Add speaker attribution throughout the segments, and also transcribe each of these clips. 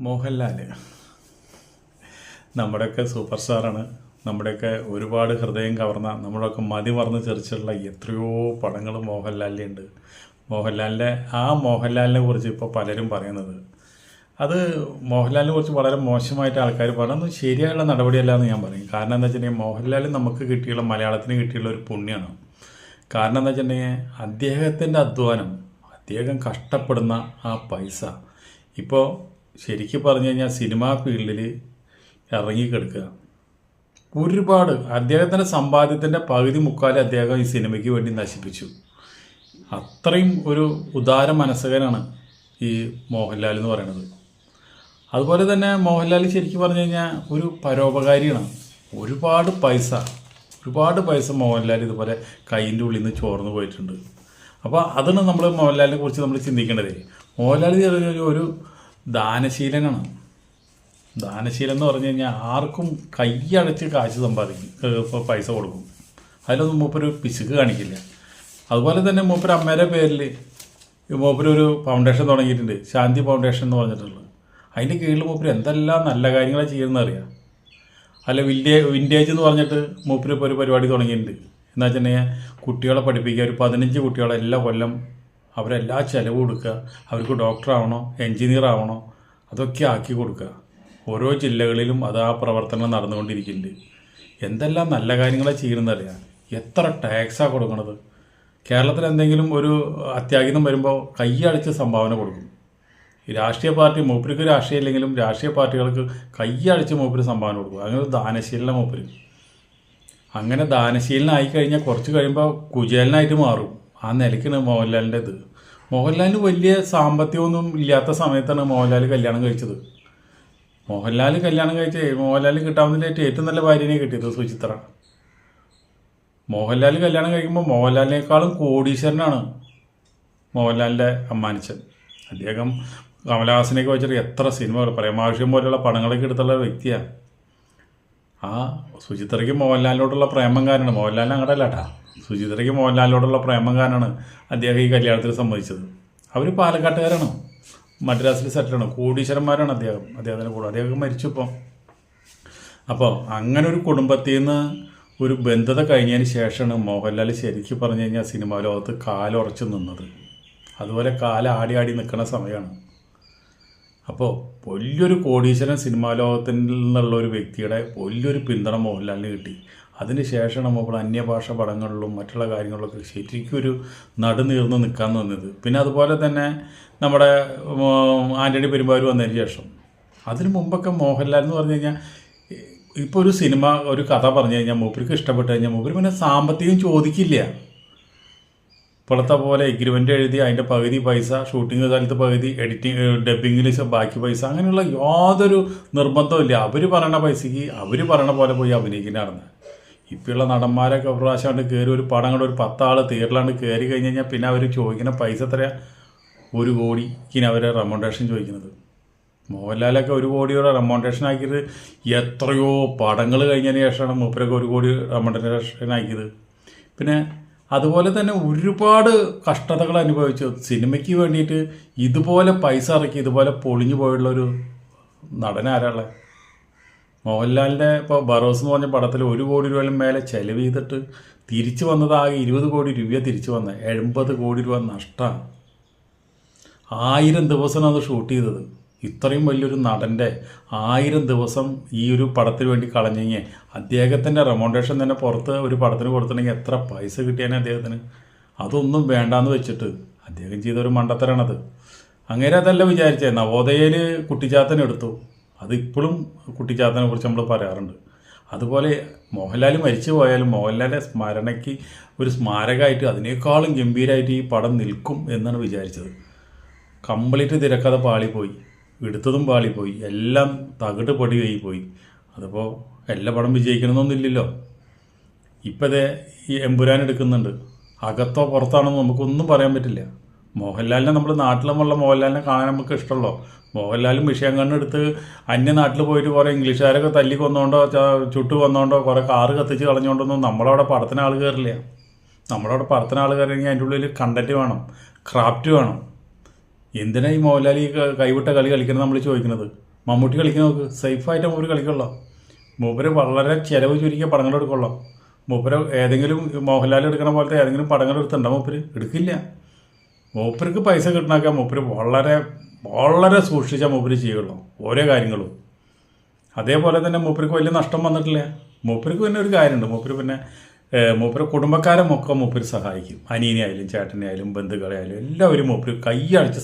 Speaker 1: മോഹൻലാൽ നമ്മുടെയൊക്കെ സൂപ്പർ സ്റ്റാറാണ്. നമ്മുടെയൊക്കെ ഒരുപാട് ഹൃദയം കവർന്ന നമ്മുടെയൊക്കെ മതി മറന്ന് ചെറിച്ചുള്ള എത്രയോ പടങ്ങൾ മോഹൻലാലിന്റെ ഉണ്ട്. മോഹൻലാലിന്റെ ആ മോഹൻലാലിനെ കുറിച്ച് ഇപ്പോൾ പലരും പറയുന്നത്. അത് മോഹൻലാലിനെ കുറിച്ച് വളരെ മോശമായിട്ട് ആൾക്കാർ പറയുന്നത് ശരിയായുള്ള നടപടിയല്ല എന്ന് ഞാൻ പറയും. കാരണം എന്താ വെച്ചിട്ടുണ്ടെങ്കിൽ മോഹൻലാൽ നമുക്ക് കിട്ടിയുള്ള മലയാളത്തിന് കിട്ടിയുള്ള ഒരു പുണ്യമാണ് കാരണം എന്താ വെച്ചിട്ടുണ്ടെങ്കിൽ അദ്ദേഹത്തിന്റെ അധ്വാനം അദ്ദേഹം കഷ്ടപ്പെടുന്ന ആ പൈസ. ഇപ്പോൾ ശരിക്കും പറഞ്ഞു കഴിഞ്ഞാൽ സിനിമാ ഫീൽഡിൽ ഇറങ്ങിക്കെടുക്കുക. ഒരുപാട്. അദ്ദേഹത്തിന്റെ സമ്പാദ്യത്തിന്റെ പകുതി മുക്കാൽ അദ്ദേഹം ഈ സിനിമയ്ക്ക് വേണ്ടി നശിപ്പിച്ചു. അത്രയും ഒരു ഉദാര മനസ്സകനാണ് ഈ മോഹൻലാൽ എന്ന് പറയുന്നത്. അതുപോലെ തന്നെ മോഹൻലാൽ ശരിക്കും പറഞ്ഞു കഴിഞ്ഞാൽ ഒരു പരോപകാരിയാണ്. ഒരുപാട് പൈസ ഒരുപാട് പൈസ മോഹൻലാൽ ഇതുപോലെ കൈയിന്റെ ഉള്ളിൽ നിന്ന് ചോർന്നു പോയിട്ടുണ്ട്. അപ്പോൾ അതാണ് നമ്മൾ മോഹൻലാലിനെ കുറിച്ച് നമ്മൾ ചിന്തിക്കേണ്ടത്. മോഹൻലാൽ ഒരു ഒരു ദാനശീലനാണ്. ദാനശീലം എന്ന് പറഞ്ഞു കഴിഞ്ഞാൽ ആർക്കും കൈയടച്ച് കാശ് സമ്പാദിക്കും. പൈസ കൊടുക്കും. അതിലൊന്നും മൂപ്പര് പിശുക്ക് കാണിക്കില്ല. അതുപോലെ തന്നെ മൂപ്പര് അമ്മയുടെ പേരിൽ മൂപ്പര് ഒരു ഫൗണ്ടേഷൻ തുടങ്ങിയിട്ടുണ്ട്. ശാന്തി ഫൗണ്ടേഷൻ എന്ന് പറഞ്ഞിട്ടുള്ളത്. അതിന്റെ കീഴിൽ മൂപ്പര് എന്തെല്ലാം നല്ല കാര്യങ്ങളാണ് ചെയ്യുന്നത് അറിയാം. അല്ല വില്ലേ വിന്റേജ് എന്ന് പറഞ്ഞിട്ട് മൂപ്പര് ഇപ്പോൾ ഒരു പരിപാടി തുടങ്ങിയിട്ടുണ്ട്. എന്ന് വെച്ചിട്ടുണ്ടെങ്കിൽ കുട്ടികളെ പഠിപ്പിക്കുക. ഒരു പതിനഞ്ച് കുട്ടികളെ എല്ലാ കൊല്ലം അവരെല്ലാ ചിലവ് കൊടുക്കുക. അവർക്ക് ഡോക്ടറാവണോ എൻജിനീയർ ആവണോ അതൊക്കെ ആക്കി കൊടുക്കുക. ഓരോ ജില്ലകളിലും അത് ആ പ്രവർത്തനം നടന്നുകൊണ്ടിരിക്കുന്നുണ്ട്. എന്തെല്ലാം നല്ല കാര്യങ്ങളാണ് ചെയ്യുന്നതറിയാം എത്ര ടാക്സാണ് കൊടുക്കുന്നത് കേരളത്തിൽ എന്തെങ്കിലും ഒരു അത്യാഹിതം വരുമ്പോൾ കൈയടിച്ച് സംഭാവന കൊടുക്കും. രാഷ്ട്രീയ പാർട്ടി മൂപ്പർക്ക് രാഷ്ട്രീയം ഇല്ലെങ്കിലും രാഷ്ട്രീയ പാർട്ടികൾക്ക് കൈയടിച്ച് മൂപ്പര് സംഭാവന കൊടുക്കും. അങ്ങനെ ഒരു ദാനശീലന മൂപ്പര്. അങ്ങനെ ദാനശീലനായി കഴിഞ്ഞാൽ കുറച്ച് കഴിയുമ്പോൾ കുചേലനായിട്ട് മാറും. ആ നിലയ്ക്കാണ് മോഹൻലാലിന്റെ ഇത്. മോഹൻലാലിന് വലിയ സാമ്പത്തികമൊന്നും ഇല്ലാത്ത സമയത്താണ് മോഹൻലാൽ കല്യാണം കഴിച്ചത്. മോഹൻലാൽ കല്യാണം കഴിച്ച് മോഹൻലാൽ കിട്ടാവുന്നതിൽ ഏറ്റവും നല്ല ഭാര്യനെ കിട്ടിയത് സുചിത്ര. മോഹൻലാൽ കല്യാണം കഴിക്കുമ്പോൾ മോഹൻലാലിനേക്കാളും കോടീശ്വരനാണ് മോഹൻലാലിന്റെ അമ്മാനിച്ചൻ. അദ്ദേഹം കമലഹാസനെയൊക്കെ വെച്ചിട്ട് എത്ര സിനിമകൾ പ്രേമാവശ്യം പോലെയുള്ള പടങ്ങളൊക്കെ എടുത്തുള്ള വ്യക്തിയാണ്. ആ സുചിത്രയ്ക്ക് മോഹൻലാലിനോടുള്ള പ്രേമം കാരണം മോഹൻലാലിന് അങ്ങടല്ലാട്ടാ സുചിത്രയ്ക്ക് മോഹൻലാലിനോടുള്ള പ്രേമം കാരണമാണ് അദ്ദേഹം ഈ കല്യാണത്തിൽ സമ്മതിച്ചത്. അവർ പാലക്കാട്ടുകാരാണ്. മദ്രാസിൽ സെറ്റിലാണ് കോടീശ്വരന്മാരാണ് അദ്ദേഹം. അദ്ദേഹത്തിന്റെ കൂടെ. അദ്ദേഹം മരിച്ചിപ്പം അപ്പോൾ അങ്ങനെ ഒരു കുടുംബത്തിൽ നിന്ന് ഒരു ബന്ധത കഴിഞ്ഞതിന് ശേഷമാണ് മോഹൻലാൽ ശരിക്കും പറഞ്ഞു കഴിഞ്ഞാൽ സിനിമാ ലോകത്ത് കാലുറച്ച് നിന്നത്. അതുപോലെ കാല ആടി ആടി നിൽക്കുന്ന സമയമാണ്. അപ്പോൾ വലിയൊരു കോടീശ്വരൻ സിനിമാ ലോകത്തിൽ നിന്നുള്ള ഒരു വ്യക്തിയുടെ വലിയൊരു പിന്തുണ മോഹൻലാലിന് കിട്ടി. അതിന് ശേഷമാണ് നമ്മൾ അന്യഭാഷ പടങ്ങളിലും മറ്റുള്ള കാര്യങ്ങളിലൊക്കെ ശരിക്കും ഒരു നടുനീർന്ന് നിൽക്കാൻ തോന്നിയത്. പിന്നെ അതുപോലെ തന്നെ നമ്മുടെ ആന്റണി പെരുമ്പാവൂർ വന്നതിന് ശേഷം. അതിന് മുമ്പൊക്കെ മോഹൻലാൽ എന്ന് പറഞ്ഞു കഴിഞ്ഞാൽ ഇപ്പോൾ ഒരു സിനിമ ഒരു കഥ പറഞ്ഞു കഴിഞ്ഞാൽ മൂപ്പർക്ക് ഇഷ്ടപ്പെട്ട് കഴിഞ്ഞാൽ മൂപ്പർ പിന്നെ സാമ്പത്തികം ചോദിക്കില്ല. ഇപ്പോഴത്തെ പോലെ എഗ്രിമെന്റ് എഴുതി അതിന്റെ പകുതി പൈസ ഷൂട്ടിംഗ് കാലത്ത് പകുതി എഡിറ്റിംഗ് ഡബിങ്ങിൽ ബാക്കി പൈസ അങ്ങനെയുള്ള യാതൊരു നിർബന്ധമില്ല അവർ പറയണ പൈസയ്ക്ക് അവർ പറയണ പോലെ പോയി അഭിനയിക്കുന്നതാണ്. ഇപ്പോഴുള്ള നടന്മാരൊക്കെ പ്രാവശ്യം കൊണ്ട് കയറി ഒരു പടം കൊണ്ട് ഒരു പത്താൾ തീരലാണ്ട് കയറി കഴിഞ്ഞ് കഴിഞ്ഞാൽ പിന്നെ അവർ ചോദിക്കുന്ന പൈസ എത്രയാ? ഒരു കോടിക്കിന് അവരെ റെമോണ്ടേഷൻ ചോദിക്കുന്നത്. മോഹൻലാലൊക്കെ ഒരു കോടിയുടെ റെമോണ്ടേഷൻ ആക്കിയത് എത്രയോ പടങ്ങൾ കഴിഞ്ഞതിന് ശേഷമാണ് മൂപ്പരൊക്കെ ഒരു കോടി റെമോണ്ടേഷൻ ആക്കിയത്. പിന്നെ അതുപോലെ തന്നെ ഒരുപാട് കഷ്ടതകൾ അനുഭവിച്ചു. സിനിമയ്ക്ക് വേണ്ടിയിട്ട് ഇതുപോലെ പൈസ ഇറക്കി ഇതുപോലെ പൊളിഞ്ഞു പോയുള്ള ഒരു നടനാരാളെ മോഹൻലാലിന്റെ ഇപ്പോൾ ബറോസ് എന്ന് പറഞ്ഞ പടത്തിൽ ഒരു കോടി രൂപയിലും മേലെ ചെലവ് ചെയ്തിട്ട് തിരിച്ചു വന്നത് ആകെ ഇരുപത് കോടി രൂപ തിരിച്ചു വന്നത് എൺപത് കോടി രൂപ നഷ്ടമാണ് ആയിരം ദിവസമാണ് അത് ഷൂട്ട് ചെയ്തത്. ഇത്രയും വലിയൊരു നടന്റെ ആയിരം ദിവസം ഈ ഒരു പടത്തിന് വേണ്ടി കളഞ്ഞെങ്കിൽ അദ്ദേഹത്തിന്റെ റെമോണ്ടേഷൻ തന്നെ പുറത്ത് ഒരു പടത്തിന് കൊടുത്തിട്ടുണ്ടെങ്കിൽ എത്ര പൈസ കിട്ടിയാൽ അദ്ദേഹത്തിന്? അതൊന്നും വേണ്ടാന്ന് വെച്ചിട്ട് അദ്ദേഹം ചെയ്ത ഒരു മണ്ടത്തരാണത്. അങ്ങനെ അതല്ല വിചാരിച്ചേ. നവോദയയിൽ കുട്ടിച്ചാത്തൻ എടുത്തു അത് ഇപ്പോഴും കുട്ടിച്ചാത്തനെ കുറിച്ച് നമ്മൾ പറയാറുണ്ട്. അതുപോലെ മോഹൻലാൽ മരിച്ചു പോയാലും മോഹൻലാലിന്റെ സ്മരണയ്ക്ക് ഒരു സ്മാരകമായിട്ട് അതിനേക്കാളും ഗംഭീരമായിട്ട് ഈ പടം നിൽക്കും എന്നാണ് വിചാരിച്ചത്. കംപ്ലീറ്റ് തിരക്കഥ പാളിപ്പോയി എടുത്തതും പാളിപ്പോയി എല്ലാം തകിട് പൊടിയായി പോയി. അതിപ്പോൾ എല്ലാ പടം വിജയിക്കണമെന്നൊന്നുമില്ലല്ലോ. ഇപ്പോഴേ ഈ എമ്പുരാൻ എടുക്കുന്നുണ്ട്. അകത്തോ പുറത്താണെന്ന് നമുക്കൊന്നും പറയാൻ പറ്റില്ല. മോഹൻലാലിനെ നമ്മൾ നാട്ടിലുമുള്ള മോഹൻലാലിനെ കാണാൻ നമുക്ക് ഇഷ്ടമല്ലോ മോഹൻലാലും വിഷയം കണ്ണെടുത്ത് അന്യ നാട്ടിൽ പോയിട്ട് കുറേ ഇംഗ്ലീഷുകാരൊക്കെ തല്ലി കൊന്നുകൊണ്ടോ ചുട്ടു കൊന്നുകൊണ്ടോ കുറേ കാറ് കത്തിച്ച് കളഞ്ഞുകൊണ്ടൊന്നും നമ്മളവിടെ പടത്തിന് ആൾ കയറില്ല നമ്മളവിടെ പടത്തിന് ആൾ കയറിയെങ്കിൽ അതിന്റെ ഉള്ളിൽ കണ്ടന്റ് വേണം ക്രാഫ്റ്റ് വേണം. എന്തിനാ ഈ മോഹൻലാൽ ഈ കൈവിട്ട കളി കളിക്കുന്നത് നമ്മൾ ചോദിക്കുന്നത്? മമ്മൂട്ടി കളിക്കുന്ന നോക്ക് സേഫായിട്ട് മൂപ്പര് കളിക്കുള്ളൂ? മൂപ്പര് വളരെ ചിലവ് ചുരുക്കിയ പടങ്ങൾ എടുക്കുള്ളൂ? മൂപ്പര് ഏതെങ്കിലും മോഹൻലാൽ എടുക്കണ പോലത്തെ ഏതെങ്കിലും പടങ്ങൾ എടുത്തുണ്ടോ മൂപ്പര്? എടുക്കില്ല. മൂപ്പർക്ക് പൈസ കിട്ടണമൊക്കെ മൂപ്പര് വളരെ വളരെ സൂക്ഷിച്ച മൂപ്പര് ചെയ്യുള്ളൂ ഓരോ കാര്യങ്ങളും. അതേപോലെ തന്നെ മൂപ്പർക്ക് വലിയ നഷ്ടം വന്നിട്ടില്ല. മൂപ്പർക്ക് പിന്നെ ഒരു കാര്യമുണ്ട്. മൂപ്പര് പിന്നെ മൂപ്പര് കുടുംബക്കാരെ മൊക്കെ മൂപ്പര് സഹായിക്കും. അനിയനെ ആയാലും ചേട്ടനെ ആയാലും ബന്ധുക്കളെ ആയാലും എല്ലാവരും മൂപ്പര് കൈയടിച്ച്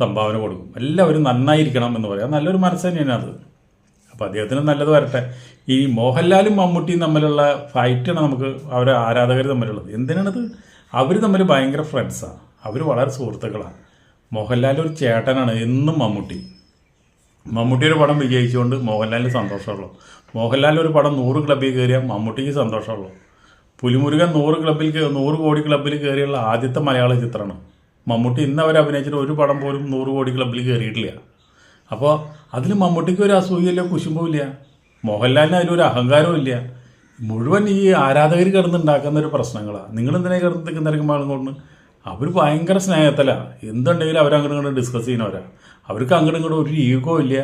Speaker 1: സംഭാവന കൊടുക്കും. എല്ലാവരും നന്നായിരിക്കണം എന്ന് പറയാം. നല്ലൊരു മനസ്സ് തന്നെയാണ് അത്. അപ്പോൾ അദ്ദേഹത്തിന് നല്ലത് വരട്ടെ. ഈ മോഹൻലാലും മമ്മൂട്ടിയും തമ്മിലുള്ള ഫൈറ്റാണ് നമുക്ക് അവരെ ആരാധകർ തമ്മിലുള്ളത്. എന്തിനാണത്? അവർ തമ്മിൽ ഭയങ്കര ഫ്രണ്ട്സാണ് അവർ വളരെ സുഹൃത്തുക്കളാണ് മോഹൻലാൽ ഒരു ചേട്ടനാണ് എന്നും മമ്മൂട്ടി. മമ്മൂട്ടി ഒരു പടം വിജയിച്ചുകൊണ്ട് മോഹൻലാലിന് സന്തോഷമുള്ളൂ. മോഹൻലാൽ ഒരു പടം നൂറ് ക്ലബ്ബിൽ കയറിയാൽ മമ്മൂട്ടിക്ക് സന്തോഷമുള്ളൂ. പുലിമുരുകൻ നൂറ് ക്ലബ്ബിൽ നൂറ് കോടി ക്ലബ്ബിൽ കയറിയുള്ള ആദ്യത്തെ മലയാള ചിത്രമാണ്. മമ്മൂട്ടി ഇന്ന് അവർ അഭിനയിച്ചിട്ട് ഒരു പടം പോലും നൂറ് കോടി ക്ലബ്ബിൽ കയറിയിട്ടില്ല അപ്പോൾ അതിൽ മമ്മൂട്ടിക്ക് ഒരു അസൂയയില്ല കുശുമ്പില്ല മോഹൻലാലിന് അതിലൊരു അഹങ്കാരവും ഇല്ല. മുഴുവൻ ഈ ആരാധകർ കിടന്നുണ്ടാക്കുന്ന ഒരു പ്രശ്നങ്ങളാണ് നിങ്ങൾ എന്തിനാ കിടന്ന് നിൽക്കുന്നിറങ്ങുമ്പോൾ കൊണ്ട്? അവർ ഭയങ്കര സ്നേഹത്തിലാണ് എന്തുണ്ടെങ്കിലും അവരങ്ങോട്ട് ഇങ്ങോട്ട് ഡിസ്കസ് ചെയ്യുന്നവരാ. അവർക്ക് അങ്ങോട്ടും ഇങ്ങോട്ടും ഒരു ഈഗോ ഇല്ല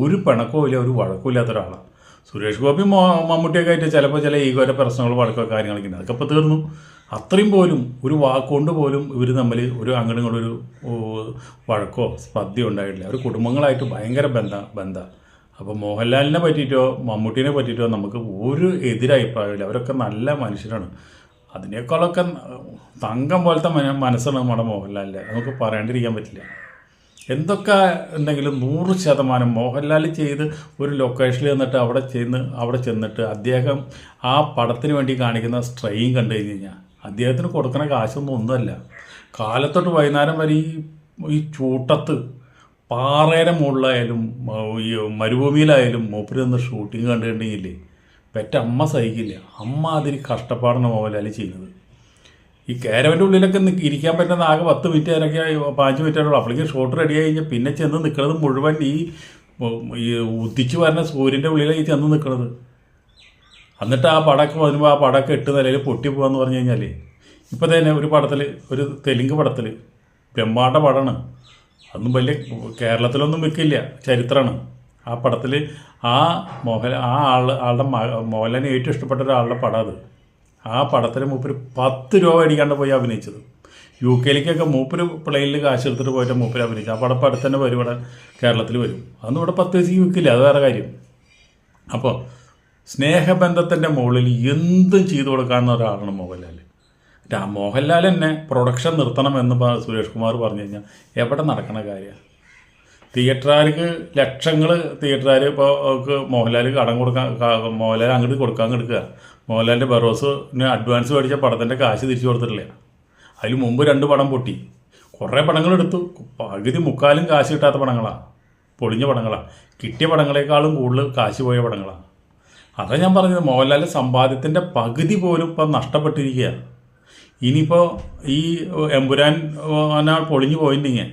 Speaker 1: ഒരു പിണക്കവും ഇല്ല ഒരു വഴക്കവും ഇല്ലാത്ത ഒരാളാണ് സുരേഷ് ഗോപി മമ്മൂട്ടിയൊക്കെ ആയിട്ട് ചിലപ്പോൾ ചില ഈഗോയുടെ പ്രശ്നങ്ങൾ വഴക്കോ കാര്യങ്ങളൊക്കെ ഉണ്ട്. അതൊക്കെ ഇപ്പോൾ തീർന്നു. അത്രയും പോലും ഒരു വാക്കുകൊണ്ട് പോലും ഇവർ തമ്മിൽ ഒരു അങ്ങോട്ടും ഇങ്ങോട്ടും ഒരു വഴക്കോ സ്പർദ്ധയോ ഉണ്ടായിട്ടില്ല. അവർ കുടുംബങ്ങളായിട്ട് ഭയങ്കര ബന്ധ ബന്ധ. അപ്പോൾ മോഹൻലാലിനെ പറ്റിയിട്ടോ മമ്മൂട്ടിനെ പറ്റിയിട്ടോ നമുക്ക് ഒരു എതിരഭിപ്രായമില്ല അവരൊക്കെ നല്ല മനുഷ്യരാണ്. അതിനേക്കാളൊക്കെ തങ്കം പോലത്തെ മന- മനസ്സാണ് നമ്മുടെ മോഹൻലാലിന്റെ നമുക്ക് പറയാണ്ടിരിക്കാൻ പറ്റില്ല. എന്തൊക്കെ ഉണ്ടെങ്കിലും നൂറ് ശതമാനം മോഹൻലാൽ ചെയ്ത് ഒരു ലൊക്കേഷനിൽ നിന്നിട്ട് അവിടെ ചെന്ന് അവിടെ ചെന്നിട്ട് അദ്ദേഹം ആ പടത്തിന് വേണ്ടി കാണിക്കുന്ന സ്ട്രെയിൻ കണ്ടു കഴിഞ്ഞ് കഴിഞ്ഞാൽ അദ്ദേഹത്തിന് കൊടുക്കുന്ന കാശൊന്നും ഒന്നുമല്ല. കാലത്തോട്ട് വൈകുന്നേരം വരെ ഈ ഈ ചൂട്ടത്ത് പാറയുടെ മുകളിലായാലും മരുഭൂമിയിലായാലും മൂപ്പര് നിന്ന് ഷൂട്ടിങ് കണ്ടിട്ടുണ്ടെങ്കിൽ പെറ്റ അമ്മ സഹിക്കില്ല. അമ്മ അതിന് കഷ്ടപ്പാടിന് മോഹൻലാൽ ചെയ്യുന്നത്. ഈ കാരവന്റെ ഉള്ളിലൊക്കെ ഇരിക്കാൻ പറ്റുന്ന ആകെ പത്ത് മിനിറ്റ് അതിനൊക്കെ പാഞ്ച് മിനിറ്റ് ഉള്ളൂ അപ്പോഴേക്കും ഷോട്ട് റെഡി ആയി കഴിഞ്ഞാൽ പിന്നെ ചെന്ന് നിൽക്കുന്നത് മുഴുവൻ ഈ ഉദിച്ചു വരുന്ന സൂര്യന്റെ ഉള്ളിലായി ചെന്ന് നിൽക്കുന്നത് എന്നിട്ട് ആ പടക്ക് വരുമ്പോൾ ആ പടക്ക് എട്ട് നിലയിൽ പൊട്ടിപ്പോകാന്ന് പറഞ്ഞു കഴിഞ്ഞാൽ ഇപ്പോൾ തന്നെ ഒരു പടത്തിൽ ഒരു തെലുങ്ക് പടത്തിൽ ബ്രഹ്മാണ്ട പടമാണ്. അതൊന്നും വലിയ കേരളത്തിലൊന്നും വെക്കില്ല. ചരിത്രമാണ് ആ പടത്തിൽ ആ മോഹൻ ആ ആൾ ആളുടെ മോഹൻലാലിന് ഏറ്റവും ഇഷ്ടപ്പെട്ട ഒരാളുടെ പടം അത്. ആ പടത്തിന് മൂപ്പര് പത്ത് രൂപ അടിക്കാണ്ട് പോയി അഭിനയിച്ചത്. യു കെയിലേക്കൊക്കെ മൂപ്പര് പ്ലെയിനിൽ കാശ് എടുത്തിട്ട് പോയിട്ട് മൂപ്പര് അഭിനയിച്ചു. ആ പടം ഇപ്പം അടുത്ത് തന്നെ വരും ഇവിടെ കേരളത്തിൽ വരും. അതൊന്നും ഇവിടെ പത്ത് വയസ്സിക്ക് വിൽക്കില്ല അത് വേറെ കാര്യം. അപ്പോൾ സ്നേഹബന്ധത്തിന്റെ മുകളിൽ എന്തും ചെയ്തു കൊടുക്കാവുന്ന ഒരാളാണ് മോഹൻലാൽ ആ മോഹൻലാൽ തന്നെ പ്രൊഡക്ഷൻ നിർത്തണം എന്ന് സുരേഷ് കുമാർ പറഞ്ഞു കഴിഞ്ഞാൽ എവിടെ നടക്കണ കാര്യമാണ് തിയേറ്ററുകാർക്ക് ലക്ഷങ്ങൾ തിയേറ്ററുകാർ ഇപ്പോൾ മോഹൻലാൽ കടം കൊടുക്കാൻ മോഹൻലാൽ അങ്ങോട്ട് കൊടുക്കാൻ കൊടുക്കുക മോഹൻലാലിന്റെ ബറോസിന് അഡ്വാൻസ് മേടിച്ച പടത്തിന്റെ കാശ് തിരിച്ചു കൊടുത്തിട്ടില്ല. അതിൽ മുമ്പ് രണ്ട് പടം പൊട്ടി. കുറേ പടങ്ങൾ എടുത്തു. പകുതി മുക്കാലും കാശ് കിട്ടാത്ത പടങ്ങളാണ് പൊളിഞ്ഞ പടങ്ങളാണ് കിട്ടിയ പടങ്ങളെക്കാളും കൂടുതൽ കാശ് പോയ പടങ്ങളാണ് അതാണ് ഞാൻ പറഞ്ഞത്. മോഹൻലാലിന്റെ സമ്പാദ്യത്തിന്റെ പകുതി പോലും ഇപ്പം നഷ്ടപ്പെട്ടിരിക്കുകയാണ് ഇനിയിപ്പോൾ ഈ എമ്പുരാൻ എന്നാൽ പൊളിഞ്ഞു പോയിട്ടുണ്ടെങ്കിൽ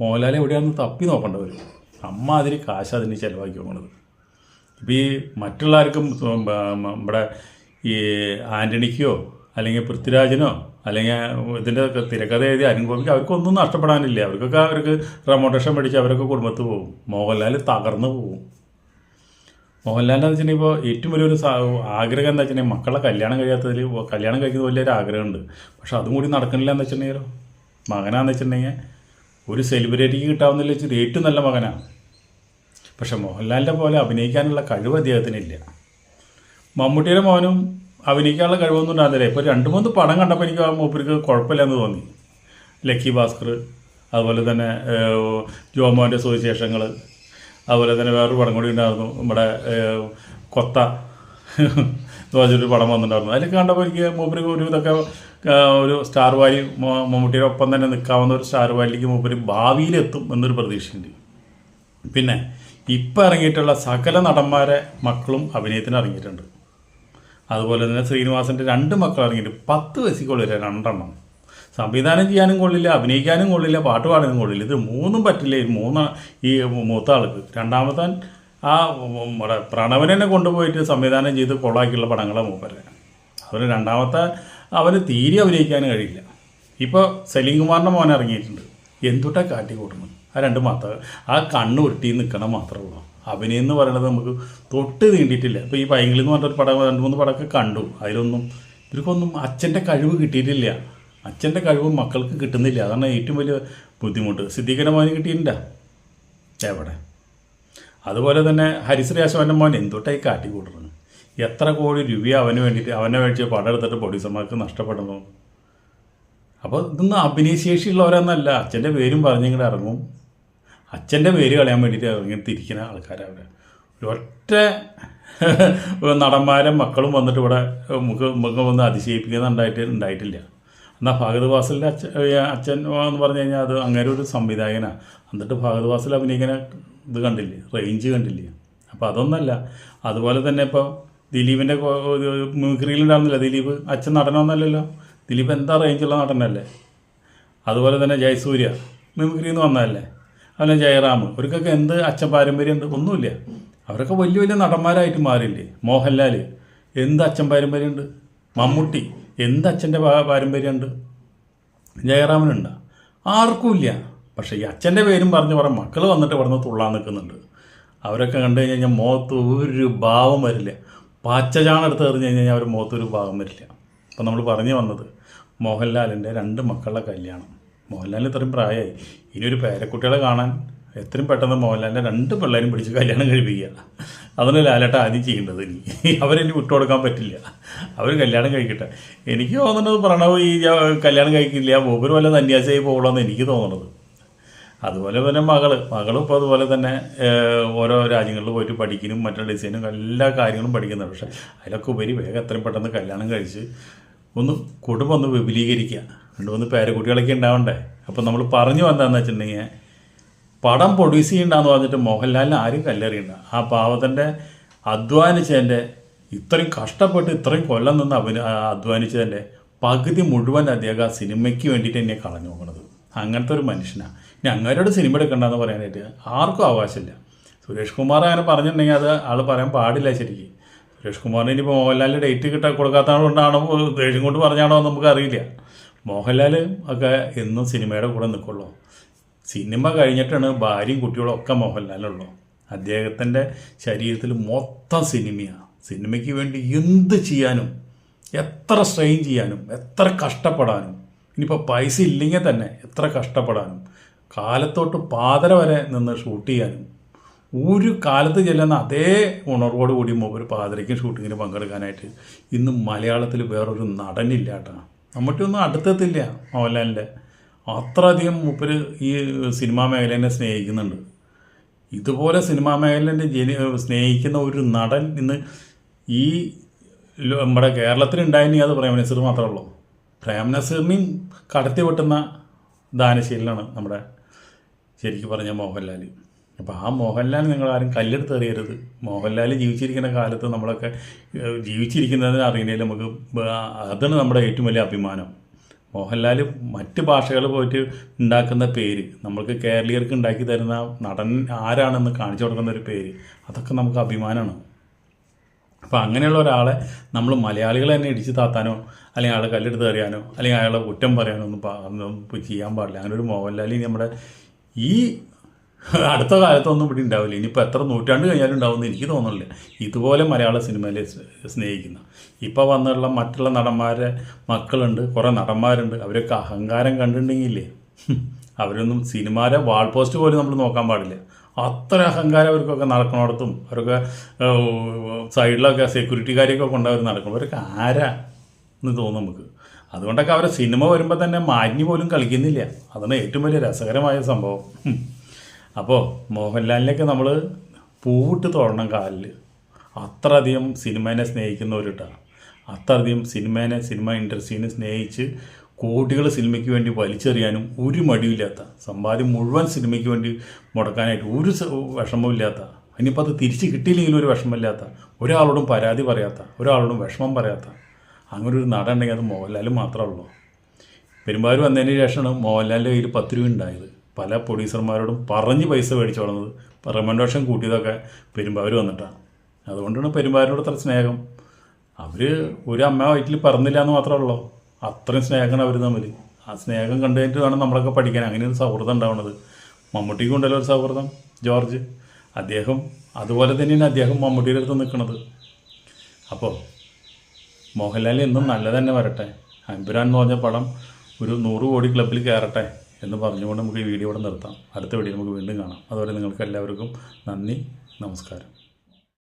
Speaker 1: മോഹൻലാൽ എവിടെയാണെന്ന് തപ്പി നോക്കേണ്ട വരും അമ്മ അതിന് കാശ് അതിന് ചിലവാക്കി പോകണത് ഇപ്പോൾ ഈ മറ്റുള്ളവർക്കും നമ്മുടെ ഈ ആന്റണിക്കോ അല്ലെങ്കിൽ പൃഥ്വിരാജിനോ അല്ലെങ്കിൽ ഇതിന്റെ തിരക്കഥ എഴുതി അനുഭവിക്കുക അവർക്കൊന്നും നഷ്ടപ്പെടാനില്ല. അവർക്കൊക്കെ അവർക്ക് റെമോട്ടേഷൻ പഠിച്ച് അവരൊക്കെ കുടുംബത്ത് പോകും. മോഹൻലാൽ തകർന്നു പോകും. മോഹൻലാലിന്റെ വെച്ചിട്ടുണ്ടെങ്കിൽ ഇപ്പോൾ ഏറ്റവും വലിയൊരു ആഗ്രഹം എന്താ വെച്ചിട്ടുണ്ടെങ്കിൽ മക്കളെ കല്യാണം കഴിയാത്തതിൽ കല്യാണം കഴിക്കുന്നത് വലിയൊരു ആഗ്രഹമുണ്ട്. പക്ഷെ അതും കൂടി നടക്കണില്ല എന്ന് വെച്ചിട്ടുണ്ടെങ്കിലോ? മകനാന്ന് വെച്ചിട്ടുണ്ടെങ്കിൽ ഒരു സെലിബ്രിറ്റിക്ക് കിട്ടാവുന്നില്ല വെച്ചിട്ട് ഏറ്റവും നല്ല മകനാണ്. പക്ഷെ മോഹൻലാലിന്റെ പോലെ അഭിനയിക്കാനുള്ള കഴിവ് അദ്ദേഹത്തിനില്ല. മമ്മൂട്ടിയുടെ മോനും അഭിനയിക്കാനുള്ള കഴിവൊന്നും ഉണ്ടാകുന്നില്ല ഇപ്പോൾ രണ്ട് മൂന്ന് പടം കണ്ടപ്പോൾ എനിക്ക് ആ മൂപ്പർക്ക് കുഴപ്പമില്ലെന്ന് തോന്നി. ലക്കി ഭാസ്കർ അതുപോലെ തന്നെ ജോമോന്റെ സുവിശേഷങ്ങൾ അതുപോലെ തന്നെ വേറൊരു പടം കൂടി ഉണ്ടായിരുന്നു. നമ്മുടെ കൊത്ത. എന്ന് പറഞ്ഞൊരു പടം വന്നിട്ടുണ്ടായിരുന്നു. അതിൽ കണ്ടപ്പോൾ എനിക്ക് മൂപ്പര് ഒരു ഇതൊക്കെ ഒരു സ്റ്റാർ വാലി മമ്മൂട്ടിയുടെ ഒപ്പം തന്നെ നിൽക്കാവുന്ന ഒരു സ്റ്റാർ വാലിക്ക് മൂപ്പര് ഭാവിയിലെത്തും എന്നൊരു പ്രതീക്ഷയുണ്ട്. പിന്നെ ഇപ്പം ഇറങ്ങിയിട്ടുള്ള സകല നടന്മാരെ മക്കളും അഭിനയത്തിന് ഇറങ്ങിയിട്ടുണ്ട്. അതുപോലെ തന്നെ ശ്രീനിവാസന്റെ രണ്ട് മക്കൾ ഇറങ്ങിയിട്ട് പത്ത് വയസ്സിക്കുള്ളിൽ രണ്ടെണ്ണം. സംവിധാനം ചെയ്യാനും കൊള്ളില്ല അഭിനയിക്കാനും കൊള്ളില്ല പാട്ട് പാടാനും കൊള്ളില്ല. ഇത് മൂന്നും പറ്റില്ല. ഈ മൂന്ന് ഈ മൂത്ത ആൾക്ക്. രണ്ടാമത്തൻ ആ പ്രണവനെ കൊണ്ടുപോയിട്ട് സംവിധാനം ചെയ്ത് കൊള്ളാക്കിയുള്ള പടങ്ങളെ മൂപ്പരെ. അതുപോലെ രണ്ടാമത്തെ അവന് തീരെ അഭിനയിക്കാനും കഴിയില്ല. ഇപ്പോൾ സലീം കുമാറിന്റെ മോൻ ഇറങ്ങിയിട്ടുണ്ട്. എന്തുട്ടാ കാട്ടി കൂട്ടുന്നത്? ആ രണ്ട് മാത്രം ആ കണ്ണ് ഉരുട്ടി നിൽക്കണം മാത്രമേ ഉള്ളൂ. അഭിനയം എന്ന് പറയുന്നത് നമുക്ക് തൊട്ട് നീണ്ടിയിട്ടില്ല ഇപ്പോൾ ഈ പൈങ്കിളി എന്ന് പറഞ്ഞൊരു പടം രണ്ട് മൂന്ന് പടമൊക്കെ കണ്ടു. അതിലൊന്നും ഇവർക്കൊന്നും അച്ഛന്റെ കഴിവ് കിട്ടിയിട്ടില്ല. അച്ഛന്റെ കഴിവ് മക്കൾക്ക് കിട്ടുന്നില്ല. അതാണ് ഏറ്റവും വലിയ ബുദ്ധിമുട്ട്. സിദ്ദീഖിന്റെ മോന് കിട്ടിയിട്ടില്ല. എവിടെ? അതുപോലെ തന്നെ ഹരിശ്രീ അശോകന്റെ മോൻ എന്തൊട്ടായി കാട്ടി കൂട്ടുന്നത്? എത്ര കോടി രൂപ അവന് വേണ്ടിയിട്ട് അവനെ മേടിച്ച് പടം എടുത്തിട്ട് പ്രൊഡ്യൂസർമാർക്ക് നഷ്ടപ്പെടുന്നു. അപ്പോൾ ഇതൊന്നും അഭിനയശേഷിയുള്ളവരെന്നല്ല അച്ഛന്റെ പേരും പറഞ്ഞിങ്ങോട്ട് ഇറങ്ങും. അച്ഛന്റെ പേര് കളയാൻ വേണ്ടിയിട്ട് ഇറങ്ങി തിരിക്കുന്ന ആൾക്കാരവർ ഒരൊറ്റ നടന്മാരും മക്കളും വന്നിട്ട് ഇവിടെ മുഖം മുഖം വന്ന് അതിശയിപ്പിക്കുന്നുണ്ടായിട്ട് ഉണ്ടായിട്ടില്ല. എന്നാൽ ഭാഗത് വാസലിന്റെ അച്ഛൻ അച്ഛൻ എന്ന് പറഞ്ഞു കഴിഞ്ഞാൽ അത് അങ്ങനെ ഒരു സംവിധായകനാണ് എന്നിട്ട് ഭാഗത് വാസൽ അഭിനയിക്കുന്ന ഇത് കണ്ടില്ലേ? റേഞ്ച് കണ്ടില്ലേ? അപ്പോൾ അതൊന്നല്ല. അതുപോലെ തന്നെ ഇപ്പോൾ ദിലീപിന്റെ മിമിക്രിയിലുണ്ടാകുന്നില്ല ദിലീപ് അച്ഛൻ നടനമൊന്നല്ലല്ലോ ദിലീപ് എന്താ റേഞ്ചുള്ള നടനല്ലേ? അതുപോലെ തന്നെ ജയസൂര്യ മിമിക്രി എന്ന് വന്നതല്ലേ? അതുപോലെ ജയറാം. ഇവർക്കൊക്കെ എന്ത് അച്ഛൻ പാരമ്പര്യം എന്ത്? ഒന്നുമില്ല. അവരൊക്കെ വലിയ വലിയ നടന്മാരായിട്ട് മാറിയില്ലേ? മോഹൻലാൽ എന്ത് അച്ഛൻ പാരമ്പര്യമുണ്ട് മമ്മൂട്ടി എന്ത് അച്ഛന്റെ പാരമ്പര്യമുണ്ട്? ജയറാമനുണ്ട്? ആർക്കുമില്ല. പക്ഷേ ഈ അച്ഛന്റെ പേരും പറഞ്ഞ് പറഞ്ഞ മക്കൾ വന്നിട്ട് പറഞ്ഞ് തുള്ളാൻ നിൽക്കുന്നുണ്ട്. അവരൊക്കെ കണ്ടു കഴിഞ്ഞ് കഴിഞ്ഞാൽ മുഖത്ത് ഒരു ഭാവം വരില്ല. പച്ചചാണം എടുത്ത് എറിഞ്ഞ് കഴിഞ്ഞ് കഴിഞ്ഞാൽ അവർ മുഖത്ത് ഒരു ഭാവം വരില്ല. അപ്പം നമ്മൾ പറഞ്ഞു വന്നത് മോഹൻലാലിന്റെ രണ്ട് മക്കളുടെ കല്യാണം. മോഹൻലാലിന് ഇത്രയും പ്രായമായി. ഇനി ഒരു പേരക്കുട്ടികളെ കാണാൻ എത്രയും പെട്ടെന്ന് മോഹൻലാലിന്റെ രണ്ട് പിള്ളേരും പിടിച്ച് കല്യാണം കഴിപ്പിക്കുക. അതാണ് ലാലേട്ട ആദ്യം ചെയ്യേണ്ടത് ഇനി അവരെനി വിട്ടുകൊടുക്കാൻ പറ്റില്ല. അവർ കല്യാണം കഴിക്കട്ടെ. എനിക്ക് തോന്നുന്നത് പ്രണവ് ഈ കല്യാണം കഴിക്കില്ല. മൂപ്പര് വല്ല സന്യാസിയായി പോകണമെന്ന് എനിക്ക് തോന്നുന്നത്. അതുപോലെ തന്നെ മകൾ. മകളും ഇപ്പോൾ അതുപോലെ തന്നെ ഓരോ രാജ്യങ്ങളിൽ പോയിട്ട് പഠിക്കാനും മറ്റുള്ള ഡിസൈനും എല്ലാ കാര്യങ്ങളും പഠിക്കുന്നുണ്ട്. പക്ഷേ അതിലൊക്കെ ഉപരി വേഗം എത്രയും പെട്ടെന്ന് കല്യാണം കഴിച്ച് ഒന്ന് കുടുംബം ഒന്ന് വിപുലീകരിക്കുക. രണ്ട് മൂന്ന് പേരക്കുട്ടികളൊക്കെ ഉണ്ടാവണ്ടേ? അപ്പം നമ്മൾ പറഞ്ഞു വന്നതെന്ന് വെച്ചിട്ടുണ്ടെങ്കിൽ പടം പ്രൊഡ്യൂസ് ചെയ്യണ്ടെന്ന് പറഞ്ഞിട്ട് മോഹൻലാലിന് ആരും കല്ലെറിയണ്ട. ആ പാവത്തിന്റെ അധ്വാനിച്ചതിന്റെ ഇത്രയും കഷ്ടപ്പെട്ട് ഇത്രയും കൊല്ലം നിന്ന് അഭിന അധ്വാനിച്ചതിന്റെ പകുതി മുഴുവൻ അദ്ദേഹം ആ സിനിമയ്ക്ക് വേണ്ടിയിട്ട് എന്നെ കളഞ്ഞു നോക്കണത് അങ്ങനത്തെ ഒരു മനുഷ്യനാണ് ഇനി അങ്ങേരോട് സിനിമ എടുക്കണ്ടെന്ന് പറയാനായിട്ട് ആർക്കും അവകാശമില്ല. സുരേഷ് കുമാർ അങ്ങനെ പറഞ്ഞിട്ടുണ്ടെങ്കിൽ അത് ആൾ പറയാൻ പാടില്ല ശരിക്കും. സുരേഷ് കുമാറിന് ഇനിയിപ്പോൾ മോഹൻലാലിന് ഡേറ്റ് കിട്ടാൻ കൊടുക്കാത്തതുകൊണ്ടാണോ ദേഷ്യം കൊണ്ട് പറഞ്ഞാണോ എന്ന് നമുക്കറിയില്ല. മോഹൻലാൽ ഒക്കെ എന്നും സിനിമയുടെ കൂടെ നിൽക്കുള്ളൂ. സിനിമ കഴിഞ്ഞിട്ടാണ് ഭാര്യയും കുട്ടികളും ഒക്കെ മോഹൻലാലുള്ളൂ അദ്ദേഹത്തിന്റെ ശരീരത്തിൽ മൊത്തം സിനിമയാണ് സിനിമയ്ക്ക് വേണ്ടി എന്ത് ചെയ്യാനും എത്ര സ്ട്രെയിൻ ചെയ്യാനും എത്ര കഷ്ടപ്പെടാനും ഇനിയിപ്പോൾ പൈസ ഇല്ലെങ്കിൽ തന്നെ എത്ര കഷ്ടപ്പെടാനും കാലത്തോട്ട് പാതര വരെ നിന്ന് ഷൂട്ട് ചെയ്യാനും ഒരു കാലത്ത് ചെല്ലുന്ന അതേ ഉണർവോട് കൂടി ഒരു പാതിരയ്ക്കും ഷൂട്ടിങ്ങിന് പങ്കെടുക്കാനായിട്ട് ഇന്ന് മലയാളത്തിൽ വേറൊരു നടനില്ല കേട്ടോ. നമ്മട്ടൊന്നും അടുത്തെത്തില്ല മോഹൻലാലിന്റെ. അത്രയധികം മൂപ്പര് ഈ സിനിമാ മേഖലേനെ സ്നേഹിക്കുന്നുണ്ട്. ഇതുപോലെ സിനിമാ മേഖലേനെ ജനി സ്നേഹിക്കുന്ന ഒരു നടൻ ഇന്ന് ഈ നമ്മുടെ കേരളത്തിലുണ്ടായിരുന്നു അത് പ്രേമനസീർ മാത്രമേ ഉള്ളൂ. പ്രേമനസീറിനെയും കടത്തി വെട്ടുന്ന ദാനശീലനാണ് നമ്മുടെ ശരിക്കും പറഞ്ഞ മോഹൻലാൽ അപ്പോൾ ആ മോഹൻലാൽ നിങ്ങൾ ആരും കല്ലെടുത്ത് എറിയരുത്. മോഹൻലാൽ ജീവിച്ചിരിക്കുന്ന കാലത്ത് നമ്മളൊക്കെ ജീവിച്ചിരിക്കുന്നതിന് അറിയുന്നതിൽ നമുക്ക് അതാണ് നമ്മുടെ ഏറ്റവും വലിയ അഭിമാനം. മോഹൻലാൽ മറ്റ് ഭാഷകൾ പോയിട്ട് ഉണ്ടാക്കുന്ന പേര് നമ്മൾക്ക് കേരളീയർക്ക് ഉണ്ടാക്കി തരുന്ന നടൻ ആരാണെന്ന് കാണിച്ചു കൊടുക്കുന്ന ഒരു പേര് അതൊക്കെ നമുക്ക് അഭിമാനമാണ്. അപ്പോൾ അങ്ങനെയുള്ള ഒരാളെ നമ്മൾ മലയാളികൾ തന്നെ ഇടിച്ച് താത്താനോ അല്ലെങ്കിൽ അയാളെ കല്ലെടുത്ത് എറിയാനോ അല്ലെങ്കിൽ അയാളെ കുറ്റം പറയാനോ ഒന്നും ഒന്നും ചെയ്യാൻ പാടില്ല. അങ്ങനെ ഒരു മോഹൻലാലി നമ്മുടെ ഈ അടുത്ത കാലത്തൊന്നും ഇവിടെ ഉണ്ടാവില്ല. ഇനിയിപ്പോൾ എത്ര നൂറ്റാണ്ട് കഴിഞ്ഞാലും ഉണ്ടാവുമെന്ന് എനിക്ക് തോന്നുന്നില്ല. ഇതുപോലെ മലയാള സിനിമയിലെ സ്നേഹിക്കുന്ന. ഇപ്പോൾ വന്നുള്ള മറ്റുള്ള നടന്മാരെ മക്കളുണ്ട് കുറേ നടന്മാരുണ്ട്. അവരൊക്കെ അഹങ്കാരം കണ്ടിട്ടുണ്ടെങ്കിലേ അവരൊന്നും സിനിമാരെ വാൾ പോസ്റ്റ് പോലും നമ്മൾ നോക്കാൻ പാടില്ല. അത്ര അഹങ്കാരം അവർക്കൊക്കെ നടക്കണോടത്തും അവരൊക്കെ സൈഡിലൊക്കെ സെക്യൂരിറ്റിക്കാരെയൊക്കെ കൊണ്ടവർ നടക്കണം അവരൊക്കെ ആരാ എന്ന് തോന്നും നമുക്ക്. അതുകൊണ്ടൊക്കെ അവരെ സിനിമ വരുമ്പോൾ തന്നെ മാഞ്ഞു പോലും കളിക്കുന്നില്ല. അതാണ് ഏറ്റവും വലിയ രസകരമായ സംഭവം. അപ്പോൾ മോഹൻലാലിനൊക്കെ നമ്മൾ പൂവിട്ട് തൊഴണം കാലിൽ അത്രയധികം സിനിമേനെ സ്നേഹിക്കുന്ന ഒരിട്ടാണ് അത്രയധികം സിനിമേനെ സിനിമ ഇൻഡസ്ട്രീനെ സ്നേഹിച്ച് കോടികൾ സിനിമയ്ക്ക് വേണ്ടി വലിച്ചെറിയാനും ഒരു മടിയില്ലാത്ത സമ്പാദ്യം മുഴുവൻ സിനിമയ്ക്ക് വേണ്ടി മുടക്കാനായിട്ട് ഒരു വിഷമമില്ലാത്ത ഇനിയിപ്പോൾ അത് തിരിച്ച് കിട്ടിയില്ലെങ്കിലും ഒരു വിഷമമില്ലാത്ത ഒരാളോടും പരാതി പറയാത്ത ഒരാളോടും വിഷമം പറയാത്ത അങ്ങനെ ഒരു നടൻ ഉണ്ടെങ്കിൽ അത് മോഹൻലാൽ മാത്രമേ ഉള്ളൂ. പെരുമ്പാവൂർ വന്നതിന് ശേഷമാണ് മോഹൻലാലിന്റെ കയ്യിൽ പത്ത് രൂപ ഉണ്ടായത്. പല പ്രൊഡ്യൂസർമാരോടും പറഞ്ഞ് പൈസ മേടിച്ചു വളർന്നത് റെക്കമെൻഡേഷൻ കൂട്ടിയതൊക്കെ പെരുമ്പാവൂർ വന്നിട്ടാണ് അതുകൊണ്ടാണ് പെരുമ്പാവൂരിനോട് അത്ര സ്നേഹം. അവർ ഒരു അമ്മ വയറ്റിൽ പറഞ്ഞില്ല എന്ന് മാത്രമേ ഉള്ളൂ അത്രയും സ്നേഹമാണ് അവർ തമ്മിൽ ആ സ്നേഹം കണ്ടു വേണം നമ്മളൊക്കെ പഠിക്കാൻ അങ്ങനെ ഒരു സൗഹൃദം ഉണ്ടാവുന്നത് മമ്മൂട്ടിക്ക് ഉണ്ടല്ലോ ഒരു സൗഹൃദം ജോർജ്. അദ്ദേഹം അതുപോലെ തന്നെയാണ് അദ്ദേഹം മമ്മൂട്ടിയുടെ അടുത്ത് നിൽക്കുന്നത് അപ്പോൾ മോഹൻലാൽ എന്നും നല്ല തന്നെ വരട്ടെ. അമ്പുരാൻ എന്ന് പറഞ്ഞ പടം ഒരു നൂറ് കോടി ക്ലബിൽ കയറട്ടെ. എന്ന് പറഞ്ഞുകൊണ്ട് നമുക്ക് ഈ വീഡിയോ ഇവിടെ നിർത്താം. അടുത്ത വീഡിയോ നമുക്ക് വീണ്ടും കാണാം. അതുവരെ നിങ്ങൾക്ക് എല്ലാവർക്കും നന്ദി നമസ്കാരം.